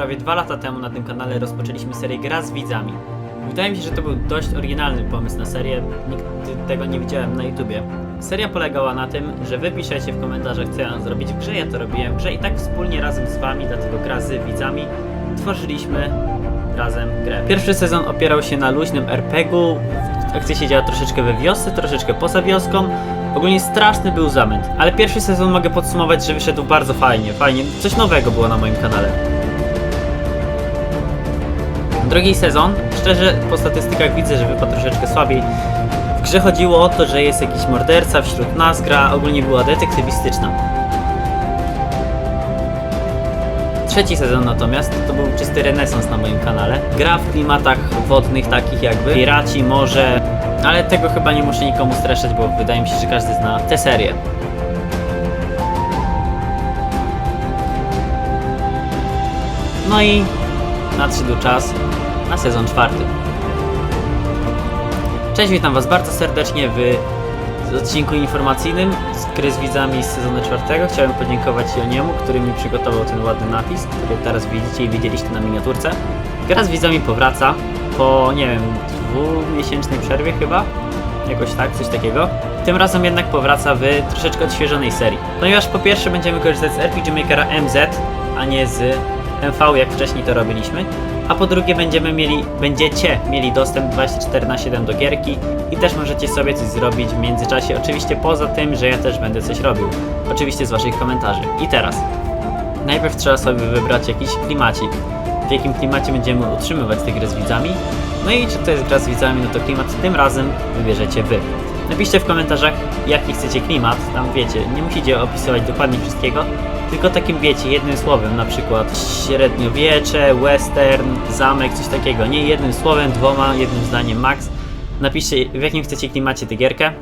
prawie dwa lata temu na tym kanale rozpoczęliśmy serię Gra z widzami. Wydaje mi się, że to był dość oryginalny pomysł na serię, nigdy tego nie widziałem na YouTubie. Seria polegała na tym, że wy piszecie w komentarzach, co ja zrobić w grze, ja to robiłem w grze i tak wspólnie razem z wami, dlatego Gra z widzami, tworzyliśmy razem grę. Pierwszy sezon opierał się na luźnym RPG-u, akcja się działa troszeczkę we wiosce, troszeczkę poza wioską. Ogólnie straszny był zamęt, ale pierwszy sezon mogę podsumować, że wyszedł bardzo fajnie, fajnie, coś nowego było na moim kanale. Drugi sezon, szczerze po statystykach widzę, że wypadł troszeczkę słabiej. W grze chodziło o to, że jest jakiś morderca wśród nas, gra ogólnie była detektywistyczna. Trzeci sezon natomiast to był czysty renesans na moim kanale. Gra w klimatach wodnych takich jakby piraci, morze, ale tego chyba nie muszę nikomu streszczać, bo wydaje mi się, że każdy zna tę serię. No i nadszedł czas na sezon czwarty. Cześć, witam Was bardzo serdecznie w odcinku informacyjnym z gry z widzami z sezonu czwartego. Chciałem podziękować Joniemu, który mi przygotował ten ładny napis, który teraz widzicie i widzieliście na miniaturce. Gra z widzami powraca po, nie wiem, dwumiesięcznej przerwie chyba. Jakoś tak, coś takiego. Tym razem jednak powraca w troszeczkę odświeżonej serii. Ponieważ po pierwsze będziemy korzystać z RPG Makera MZ, a nie z MV jak wcześniej to robiliśmy. A po drugie będziemy mieli, będziecie mieli dostęp 24 na 7 do gierki i też możecie sobie coś zrobić w międzyczasie. Oczywiście poza tym, że ja też będę coś robił. Oczywiście z waszych komentarzy. I teraz. Najpierw trzeba sobie wybrać jakiś klimacik. W jakim klimacie będziemy utrzymywać tę grę z widzami. No i czy to jest gra z widzami, no to klimat tym razem wybierzecie wy. Napiszcie w komentarzach, jaki chcecie klimat. Tam wiecie, nie musicie opisywać dokładnie wszystkiego, tylko takim wiecie, jednym słowem, na przykład średniowiecze, western, zamek, coś takiego. Nie jednym słowem, dwoma, jednym zdaniem max. Napiszcie, w jakim chcecie klimacie tę gierkę.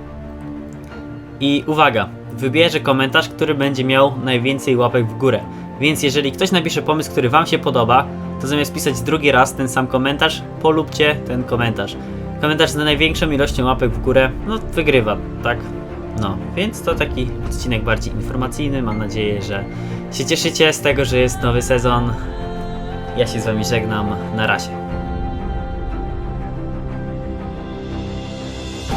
I uwaga, wybierze komentarz, który będzie miał najwięcej łapek w górę. Więc jeżeli ktoś napisze pomysł, który Wam się podoba, to zamiast pisać drugi raz ten sam komentarz, polubcie ten komentarz. Komentarz z największą ilością łapek w górę, no wygrywa, tak? No, więc to taki odcinek bardziej informacyjny. Mam nadzieję, że się cieszycie z tego, że jest nowy sezon. Ja się z Wami żegnam. Na razie.